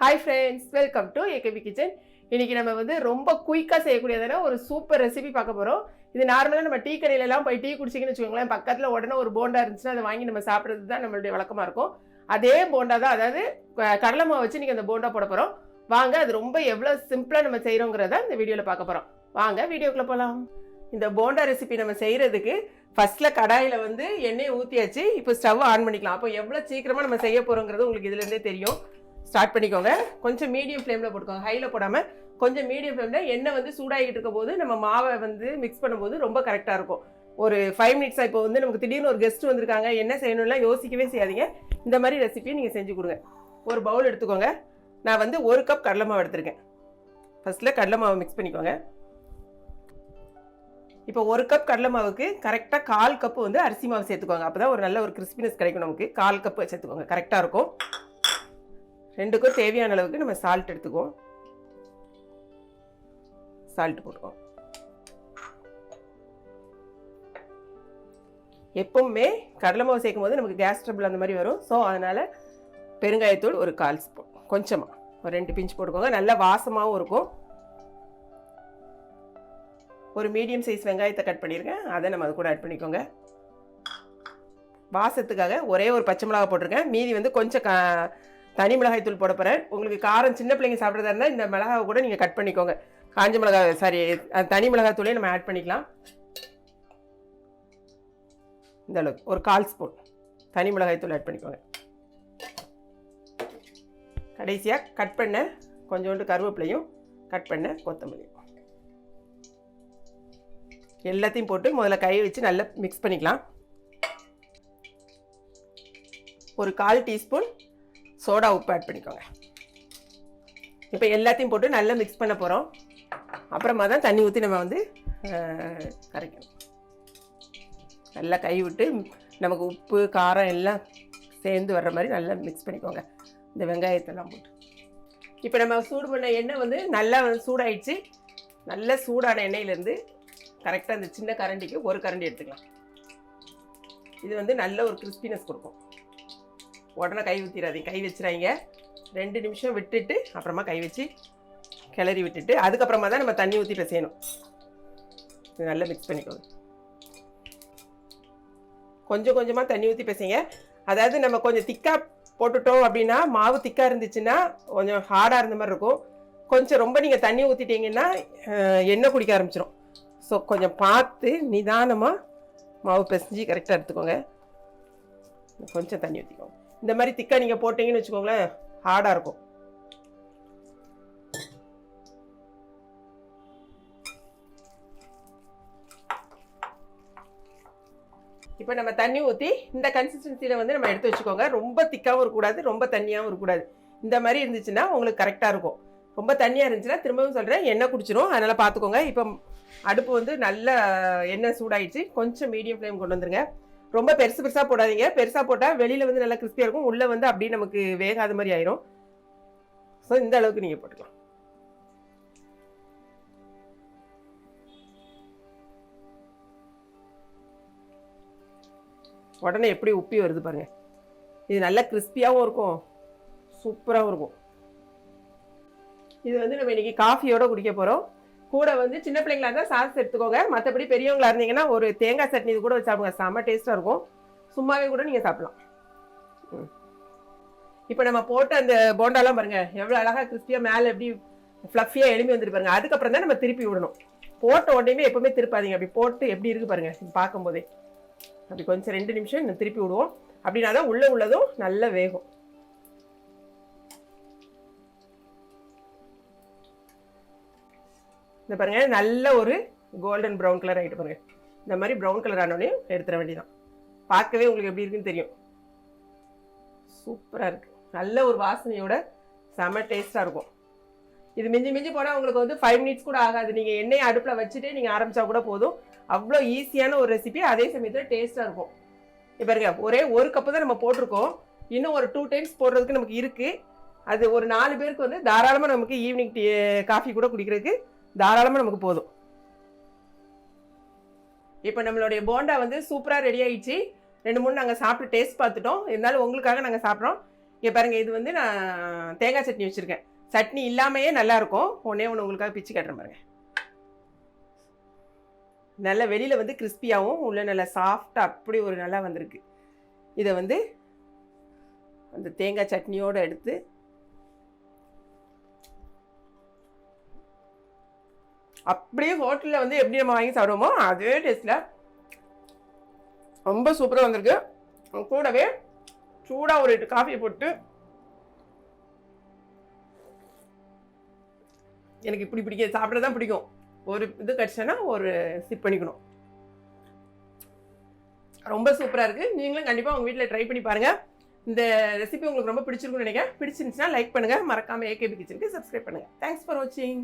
Hi friends welcome to A K P kitchen இன்றைக்கி நம்ம வந்து ரொம்ப குயிக்காக செய்யக்கூடியதான ஒரு சூப்பர் ரெசிபி பார்க்க போகிறோம் இது நார்மலாக நம்ம டீ கடையிலலாம் போய் டீ குடிச்சிங்கன்னு வச்சுக்கோங்களேன் பக்கத்தில் உடனே ஒரு போண்டா இருந்துச்சுன்னா அதை வாங்கி நம்ம சாப்பிட்றது தான் நம்மளுடைய வழக்கமாக இருக்கும். அதே போண்டா தான் அதாவது கடலை மாவு வச்சு நீங்கள் அந்த போண்டா போட போகிறோம் வாங்க அது ரொம்ப எவ்வளோ சிம்பிளாக நம்ம செய்கிறோங்கிறத இந்த வீடியோவில் பார்க்க போகிறோம் வாங்க வீடியோக்குள்ளே போகலாம் இந்த போண்டா ரெசிபி நம்ம செய்கிறதுக்கு ஃபஸ்ட்டில் கடாயில் வந்து எண்ணெயை ஊற்றியாச்சு இப்போ ஸ்டவ் ஆன் பண்ணிக்கலாம். அப்போ எவ்வளோ சீக்கிரமாக நம்ம செய்ய போகிறோங்கிறது உங்களுக்கு இதுலேருந்தே தெரியும். ஸ்டார்ட் பண்ணிக்கோங்க. கொஞ்சம் மீடியம் ஃப்ளேமில் போட்டுக்கோங்க. ஹையில் போடாமல் கொஞ்சம் மீடியம் ஃப்ளேமில் எண்ணெய் வந்து சூடாகிட்டு இருக்க போது நம்ம மாவை வந்து மிக்ஸ் பண்ணும்போது ரொம்ப கரெக்டாக இருக்கும். ஒரு ஃபைவ் மினிட்ஸாக இப்போ வந்து நமக்கு திடீர்னு ஒரு கெஸ்ட் வந்திருக்காங்க. என்ன செய்யணும்லாம் யோசிக்கவே செய்யாதீங்க. இந்த மாதிரி ரெசிபியை நீங்கள் செஞ்சு கொடுங்க. ஒரு பவுல் எடுத்துக்கோங்க. நான் வந்து ஒரு கப் கடலை மாவு எடுத்திருக்கேன். ஃபர்ஸ்ட்டில் கடலை மாவு மிக்ஸ் பண்ணிக்கோங்க. இப்போ ஒரு கப் கடலை மாவுக்கு கரெக்டாக கால் கப்பு வந்து அரிசி மாவு சேர்த்துக்கோங்க. அப்போ தான் ஒரு நல்ல ஒரு கிறிஸ்பினஸ் கிடைக்கும் நமக்கு. கால் கப்பு சேர்த்துக்கோங்க. கரெக்டாக இருக்கும். ரெண்டுக்கும் தேவையான அளவுக்கு நம்ம சால்ட் எடுத்துக்குவோம். சால்ட் போட்டுக்குவோம். எப்பவுமே கடலை மாவு சேர்க்கும் போது நமக்கு கேஸ் ட்ரபிள் அந்த மாதிரி வரும். ஸோ அதனால் பெருங்காயத்தூள் ஒரு கால் ஸ்பூன். கொஞ்சமாக ஒரு ரெண்டு பிஞ்ச் போட்டுக்கோங்க. நல்ல வாசமாகவும் இருக்கும். ஒரு மீடியம் சைஸ் வெங்காயத்தை கட் பண்ணியிருக்கேன் அதை நம்ம அது கூட ஆட் பண்ணிக்கோங்க. வாசத்துக்காக ஒரே ஒரு பச்சை மிளகா போட்டிருக்கேன். மீதி வந்து கொஞ்சம் கா தனி மிளகாய் தூள் போட போகிறேன் உங்களுக்கு காரம் சின்ன பிள்ளைங்க சாப்பிட்றதா இருந்தால் இந்த மிளகாவை கூட நீங்கள் கட் பண்ணிக்கோங்க. காஞ்ச மிளகாய் சாரி தனி மிளகாய் தூளையும் நம்ம ஆட் பண்ணிக்கலாம். இந்த அளவுக்கு ஒரு கால் ஸ்பூன் தனி மிளகாய் தூள் ஆட் பண்ணிக்கோங்க. கடைசியாக கட் பண்ண கொஞ்சோண்டு கருவேப்பிலையும் கட் பண்ண கொத்தமல்லியும் எல்லாத்தையும் போட்டு முதல்ல கையை வச்சு நல்லா மிக்ஸ் பண்ணிக்கலாம். ஒரு கால் டீஸ்பூன் சோடா உப்பு ஆட் பண்ணிக்கோங்க. இப்போ எல்லாத்தையும் போட்டு நல்லா மிக்ஸ் பண்ண போகிறோம் அப்புறமா தான் தண்ணி ஊற்றி நம்ம வந்து கரைக்கணும். நல்லா கை விட்டு நமக்கு உப்பு காரம் எல்லாம் சேர்ந்து வர்ற மாதிரி நல்லா மிக்ஸ் பண்ணிக்கோங்க. இந்த வெங்காயத்தெல்லாம் போட்டு. இப்போ நம்ம சூடு பண்ண எண்ணெய் வந்து நல்லா வந்து சூடாயிடுச்சு. நல்ல சூடான எண்ணெயிலேருந்து கரெக்டாக அந்த சின்ன கரண்டிக்கு ஒரு கரண்டி எடுத்துக்கலாம். இது வந்து நல்ல ஒரு கிறிஸ்பினஸ் கொடுக்கும். உடனே கை ஊற்றிடாதீங்க கை வச்சுறாங்க ரெண்டு நிமிஷம் விட்டுட்டு அப்புறமா கை வச்சு கிளறி விட்டுட்டு அதுக்கப்புறமா தான் நம்ம தண்ணி ஊற்றி செய்யணும் இது நல்லா மிக்ஸ் பண்ணிக்கோங்க. கொஞ்சம் கொஞ்சமாக தண்ணி ஊற்றி பேசுங்க. அதாவது நம்ம கொஞ்சம் திக்காக போட்டுட்டோம் அப்படின்னா மாவு திக்காக இருந்துச்சுன்னா கொஞ்சம் ஹார்டாக இருந்த மாதிரி இருக்கும். கொஞ்சம் ரொம்ப நீங்கள் தண்ணி ஊற்றிட்டீங்கன்னா எண்ணெய் குடிக்க ஆரம்பிச்சிடும் ஸோ கொஞ்சம் பார்த்து நிதானமாக மாவு பிசைஞ்சு கரெக்டாக எடுத்துக்கோங்க. கொஞ்சம் தண்ணி ஊற்றிக்கோங்க இந்த மாதிரி திக்காக நீங்கள் போட்டீங்கன்னு வச்சுக்கோங்களேன் ஹார்டாக இருக்கும். இப்போ நம்ம தண்ணி ஊற்றி இந்த கன்சிஸ்டன்சியில் வந்து நம்ம எடுத்து வச்சுக்கோங்க. ரொம்ப திக்காகவும் இருக்கக்கூடாது ரொம்ப தண்ணியாகவும் இருக்கக்கூடாது. இந்த மாதிரி இருந்துச்சுன்னா உங்களுக்கு கரெக்டாக இருக்கும். ரொம்ப தண்ணியாக இருந்துச்சுன்னா திரும்பவும் சொல்கிறேன் எண்ணெய் குடிச்சிரும். அதனால் பார்த்துக்கோங்க இப்போ அடுப்பு வந்து நல்ல எண்ணெய் சூடாயிடுச்சு. கொஞ்சம் மீடியம் ஃப்ளேம் கொண்டு வந்துருங்க. ரொம்ப பெருசு பெருசாக போடாதீங்க. பெருசாக போட்டால் வெளியில் வந்து நல்லா கிறிஸ்பியாக இருக்கும். உள்ளே வந்து அப்படியே நமக்கு வேகாத மாதிரி ஆயிரும். ஸோ இந்த அளவுக்கு நீங்கள் போட்டுக்கலாம். உடனே எப்படி உப்பி வருது பாருங்க. இது நல்லா கிறிஸ்பியாகவும் இருக்கும். சூப்பராகவும் இருக்கும். இது வந்து நம்ம இன்னைக்கு காஃபியோட குடிக்க போகிறோம் கூட வந்து சின்ன பிள்ளைங்களா இருந்தால் சாஸ் எடுத்துக்கோங்க. மற்றபடி பெரியவங்களா இருந்தீங்கன்னா ஒரு தேங்காய் சட்னி இது கூட வச்சு சாப்பிடுங்க. செம்ம டேஸ்ட்டாக இருக்கும். சும்மாவே கூட நீங்கள் சாப்பிடலாம். ம். இப்போ நம்ம போட்டு அந்த போண்டாலாம் பாருங்க எவ்வளோ அழகாக கிறிஸ்பியாக மேலே எப்படி ஃப்ளஃபியாக எழும்பி வந்துட்டு பாருங்க. அதுக்கப்புறம் தான் நம்ம திருப்பி விடணும். போட்ட உடனே எப்போவுமே திருப்பாதீங்க. அப்படி போட்டு எப்படி இருக்கு பாருங்கள் பார்க்கும்போதே. அப்படி கொஞ்சம் ரெண்டு நிமிஷம் திருப்பி விடுவோம். அப்படின்னா தான் உள்ளே உள்ளதும் நல்லா வேகும். இந்த பாருங்க நல்ல ஒரு கோல்டன் ப்ரௌன் கலர் ஆகிட்டு பாருங்க. இந்த மாதிரி ப்ரௌன் கலர் ஆனோடனே எடுத்துட வேண்டியதான் பார்க்கவே உங்களுக்கு எப்படி இருக்குன்னு தெரியும். சூப்பராக இருக்குது நல்ல ஒரு வாசனையோட செம டேஸ்ட்டாக இருக்கும். இது மிஞ்சி மிஞ்சி போனால் உங்களுக்கு வந்து ஃபைவ் மினிட்ஸ் கூட ஆகாது. நீங்கள் எண்ணெயை அடுப்பில் வச்சுட்டு நீங்கள் ஆரம்பித்தா கூட போதும். அவ்வளோ ஈஸியான ஒரு ரெசிபி அதே சமயத்தில் டேஸ்ட்டாக இருக்கும். இப்போ பாருங்க ஒரே ஒரு கப்பு தான் நம்ம போட்டிருக்கோம். இன்னும் ஒரு டூ டைம்ஸ் போடுறதுக்கு நமக்கு இருக்குது அது ஒரு நாலு பேருக்கு வந்து தாராளமாக நமக்கு ஈவினிங் டீ காஃபி கூட குடிக்கிறதுக்கு தாராளமாக நமக்கு போதும். இப்போ நம்மளுடைய போண்டா வந்து சூப்பராக ரெடி ஆயிடுச்சு. ரெண்டு மூணு நாங்கள் சாப்பிட்டு டேஸ்ட் பார்த்துட்டோம். இருந்தாலும் உங்களுக்காக நாங்கள் சாப்பிட்றோம். இங்கே பாருங்கள் இது வந்து நான் தேங்காய் சட்னி வச்சுருக்கேன். சட்னி இல்லாமையே நல்லாயிருக்கும் ஒன்றே ஒன்று உங்களுக்காக பிச்சு கட்டுறேன் பாருங்கள் நல்ல வெளியில் வந்து கிறிஸ்பியாகவும் உள்ளே நல்லா சாஃப்டாக அப்படி ஒரு நல்லா வந்திருக்கு. இதை வந்து அந்த தேங்காய் சட்னியோடு எடுத்து அப்படியே ஹோட்டலில் வந்து எப்படி நம்ம வாங்கி சாப்பிடுவோமோ அதே டேஸ்ட்டில் ரொம்ப சூப்பராக வந்திருக்கு. கூடவே சூடாக ஒரு காஃபியை போட்டு எனக்கு இப்படி பிடிக்க சாப்பிட தான் பிடிக்கும். ஒரு இது கிடச்சேன்னா ஒரு சிப் பண்ணிக்கணும். ரொம்ப சூப்பராக இருக்குது நீங்களும் கண்டிப்பாக உங்கள் வீட்டில் ட்ரை பண்ணி பாருங்கள் இந்த ரெசிபி உங்களுக்கு ரொம்ப பிடிச்சிருக்குன்னு நினைக்கிறேன். பிடிச்சிருந்துச்சுன்னா லைக் பண்ணுங்கள் மறக்காமல் ஏகேபி கிச்சனுக்கு சப்ஸ்கிரைப் பண்ணுங்கள் தேங்க்ஸ் ஃபார் வாட்சிங்